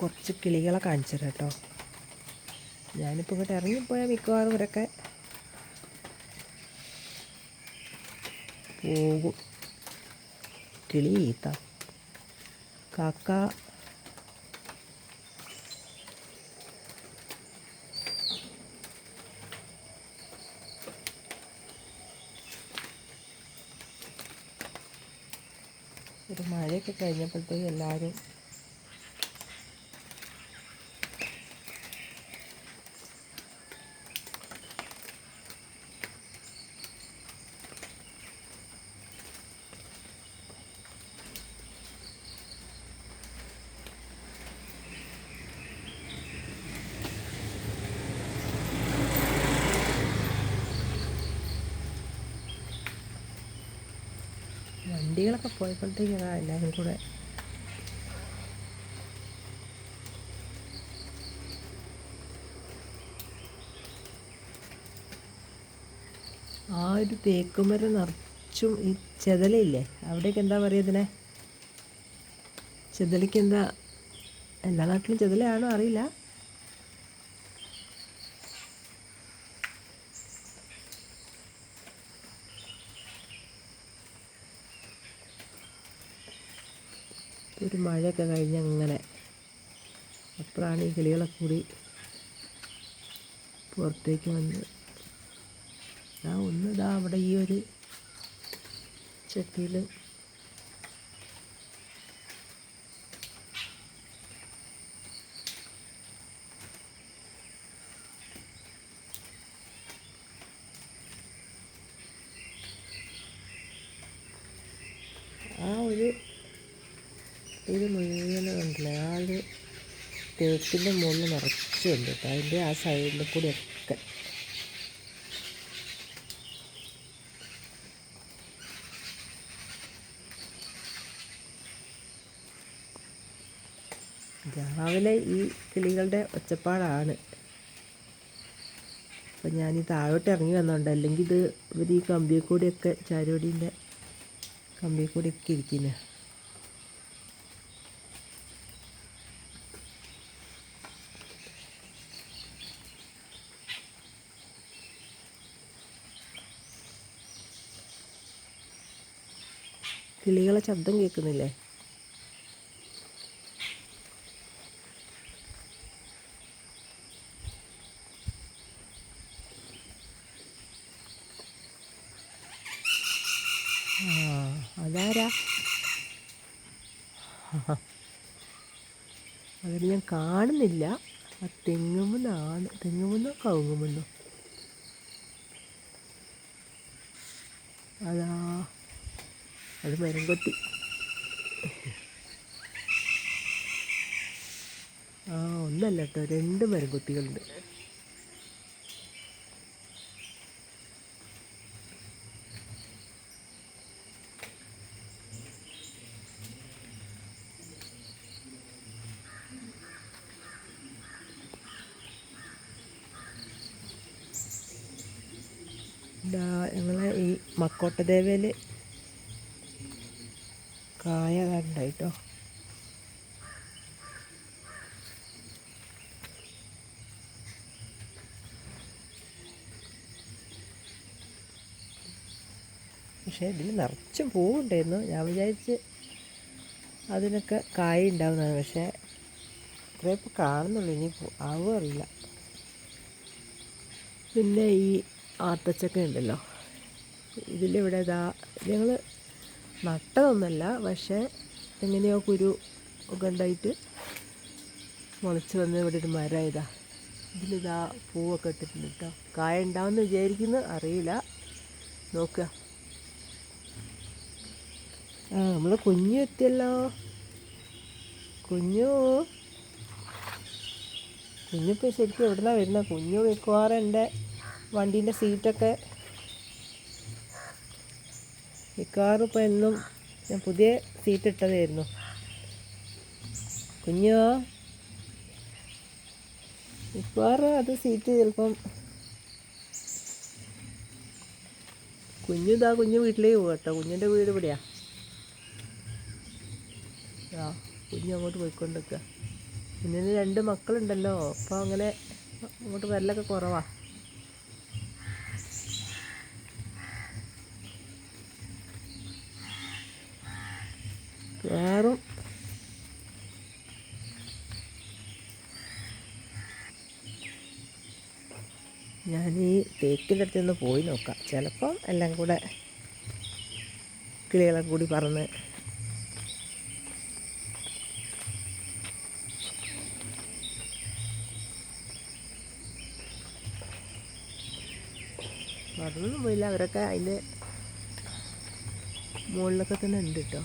കുറച്ച് കിളികളെ കാണിച്ചു തരാം കേട്ടോ. ഞാനിപ്പോൾ ഇങ്ങോട്ട് ഇറങ്ങിപ്പോയാൽ മിക്കവാറും ഇവരൊക്കെ പോകും. കിളി ഈത്ത കാക്ക ഒരു മഴയൊക്കെ കഴിഞ്ഞപ്പോഴത്തേക്കും എല്ലാവരും വണ്ടികളൊക്കെ പോയപ്പോഴത്തേക്കും അതാ എല്ലാവരും കൂടെ ആ ഒരു തേക്കുമരം നിറച്ചും ഈ ചെതലയില്ലേ? അവിടേക്ക് എന്താ പറയുക ഇതിനെ? ചെതലയ്ക്ക് എന്താ എല്ലാ നാട്ടിലും ചെതലയാണോ അറിയില്ല. ഒരു മഴയൊക്കെ കഴിഞ്ഞ് അങ്ങനെ അപ്പോഴാണ് ഈ കിളികളൊക്കെ കൂടി പുറത്തേക്ക് വന്ന് ഒന്ന് ഇതാ അവിടെ ഈ ഒരു ചട്ടിയിൽ ആ ഒരു ഇത് മുഴുവനും ഉണ്ടല്ലേ ആ ഒരു തേക്കിന്റെ മുകളിൽ നിറച്ചുണ്ട് കേട്ടോ അതിന്റെ ആ സൈഡിൽ കൂടി ഒക്കെ. രാവിലെ ഈ കിളികളുടെ ഒച്ചപ്പാടാണ്. അപ്പം ഞാൻ ഈ താഴോട്ട് ഇറങ്ങി വന്നുണ്ട് അല്ലെങ്കിൽ ഇത് ഇവർ ഈ കമ്പിയെ കൂടിയൊക്കെ ചാരോടീന്റെ കമ്പിയെ കൂടിയൊക്കെ ഇരിക്കുന്നത് കിളികളെ ശബ്ദം കേൾക്കുന്നില്ലേ? അതാരാ? അതിന് ഞാൻ കാണുന്നില്ല. ആ തെങ്ങുമെന്നാണ് തെങ്ങുമെന്നോ കവുങ്ങുമെന്നോ? അതാ. അത് മരം കൊത്തി. ആ ഒന്നല്ല കേട്ടോ രണ്ട് മരം കൊത്തികളുണ്ട്. ഞങ്ങളെ ഈ മക്കോട്ടദേവയിൽ കായ കണ്ടായിട്ടോ പക്ഷേ ഇതിൽ നിറച്ച് പൂവുണ്ടായിരുന്നു. ഞാൻ വിചാരിച്ച് അതിനൊക്കെ കായ ഉണ്ടാവുന്നതാണ്. പക്ഷേ ഇത്രേ ഇപ്പോൾ കാണുന്നുള്ളൂ. ഇനി ആവുക അറിയില്ല. പിന്നെ ഈ ആത്തച്ചക്ക ഉണ്ടല്ലോ. ഇതിലിവിടെ ഇതാ ഞങ്ങൾ നട്ടതൊന്നുമല്ല പക്ഷേ എങ്ങനെയോ കുരു ഒക്കെ ഉണ്ടായിട്ട് മുളച്ച് വന്ന് ഇവിടെ ഒരു മരം ഇതാ. ഇതിലിതാ പൂവൊക്കെ ഇട്ടിട്ടുണ്ട് കേട്ടോ കായ ഉണ്ടാവുമെന്ന് വിചാരിക്കുന്നു അറിയില്ല. നോക്കുക ആ നമ്മൾ കുഞ്ഞു എത്തിയല്ലോ. കുഞ്ഞു. കുഞ്ഞിപ്പോൾ ശരിക്കും എവിടുന്നാണ് വരുന്നത് കുഞ്ഞു മിക്കവാറും എന്റെ വണ്ടീന്റെ സീറ്റൊക്കെ മിക്കവാറും ഇപ്പോൾ എന്നും ഞാൻ പുതിയ സീറ്റ് ഇട്ടതായിരുന്നു. കുഞ്ഞോ? മിക്കവാറും അത് സീറ്റ് ചിലപ്പം കുഞ്ഞു ഇതാ കുഞ്ഞു വീട്ടിലേക്ക് പോകും കേട്ടോ. കുഞ്ഞിന്റെ വീട് ഇവിടെയാ. ആ കുഞ്ഞു അങ്ങോട്ട് പോയിക്കൊണ്ടിരിക്കുക. കുഞ്ഞിന് രണ്ട് മക്കളുണ്ടല്ലോ. അപ്പോൾ അങ്ങനെ അങ്ങോട്ട് വരലൊക്കെ കുറവാ. വേറും. ഞാൻ ഈ തേക്കിന്റെ അടുത്ത് നിന്ന് പോയി നോക്കാം. ചിലപ്പം എല്ലാം കൂടെ കിളികളെ കൂടി പറന്ന് പറഞ്ഞൊന്നും പോയില്ല അവരൊക്കെ അതിന്റെ മുകളിലൊക്കെ തന്നെ ഉണ്ട് കേട്ടോ